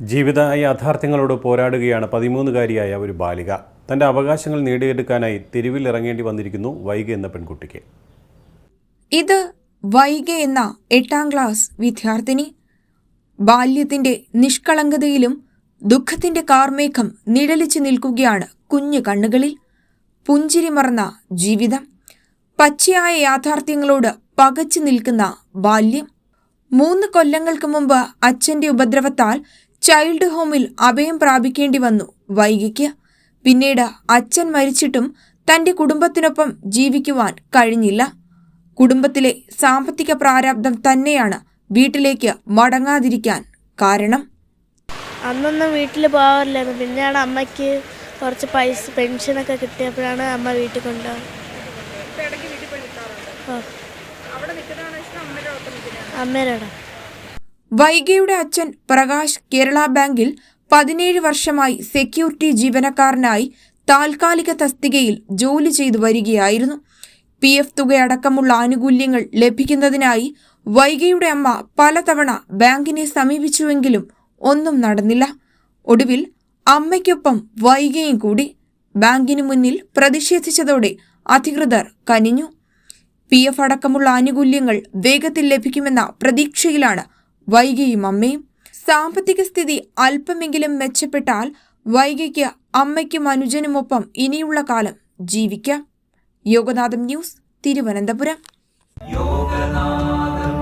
ജീവിത യാഥാർത്ഥ്യങ്ങളോട് പോരാടുകയാണ് പതിമൂന്നുകാരിയായ ഒരു ബാലിക. തന്റെ അവകാശങ്ങൾ നേടിയെടുക്കാനായി തെരുവിൽ ഇറങ്ങേണ്ടി വന്നിരിക്കുന്നു വൈഗ എന്ന പെൺകുട്ടിക്ക്. ഇത് വൈഗ എന്ന എട്ടാം ക്ലാസ് വിദ്യാർത്ഥിനി ബാല്യത്തിന്റെ നിഷ്കളങ്കതയിലും ദുഃഖത്തിന്റെ കാർമേഘം നിഴലിച്ചു നിൽക്കുകയാണ് കുഞ്ഞു കണ്ണുകളിൽ പുഞ്ചിരി മറന്ന ജീവിതം. പച്ചയായ യാഥാർത്ഥ്യങ്ങളോട് പകച്ചു നിൽക്കുന്ന ബാല്യം. മൂന്ന് കൊല്ലങ്ങൾക്ക് മുമ്പ് അച്ഛന്റെ ഉപദ്രവത്താൽ ചൈൽഡ് ഹോമിൽ അഭയം പ്രാപിക്കേണ്ടി വന്നു. വൈകിക്ക് പിന്നീട് അച്ഛൻ മരിച്ചിട്ടും തന്റെ കുടുംബത്തിനൊപ്പം ജീവിക്കുവാൻ കഴിഞ്ഞില്ല. കുടുംബത്തിലെ സാമ്പത്തിക പ്രാരാബ്ദം തന്നെയാണ് വീട്ടിലേക്ക് മടങ്ങാതിരിക്കാൻ കാരണം. അന്നൊന്നും വീട്ടിൽ പോകാറില്ലായിരുന്നു പിന്നെയാണ് അമ്മയ്ക്ക് കുറച്ച് പൈസ പെൻഷനൊക്കെ കിട്ടിയപ്പോഴാണ് അമ്മ വീട്ടിൽ കൊണ്ടുപോകുന്നത് ആ. വൈഗയുടെ അച്ഛൻ പ്രകാശ് കേരള ബാങ്കിൽ പതിനേഴ് വർഷമായി സെക്യൂരിറ്റി ജീവനക്കാരനായി താൽക്കാലിക തസ്തികയിൽ ജോലി ചെയ്തു വരികയായിരുന്നു. പി എഫ് തുകയടക്കമുള്ള ആനുകൂല്യങ്ങൾ ലഭിക്കുന്നതിനായി വൈഗയുടെ അമ്മ പലതവണ ബാങ്കിനെ സമീപിച്ചുവെങ്കിലും ഒന്നും നടന്നില്ല. ഒടുവിൽ അമ്മയ്ക്കൊപ്പം വൈഗയും കൂടി ബാങ്കിനു മുന്നിൽ പ്രതിഷേധിച്ചതോടെ അധികൃതർ കനിഞ്ഞു. പി എഫ് അടക്കമുള്ള ആനുകൂല്യങ്ങൾ വേഗത്തിൽ ലഭിക്കുമെന്ന പ്രതീക്ഷയിലാണ് വൈകിയും അമ്മയും സാമ്പത്തിക സ്ഥിതി അല്പമെങ്കിലും മെച്ചപ്പെട്ടാൽ വൈകിക്ക് അമ്മയ്ക്കും അനുജനുമൊപ്പം ഇനിയുള്ള കാലം ജീവിക്കാം. യോഗനാഥം ന്യൂസ് തിരുവനന്തപുരം. യോഗനാഥം.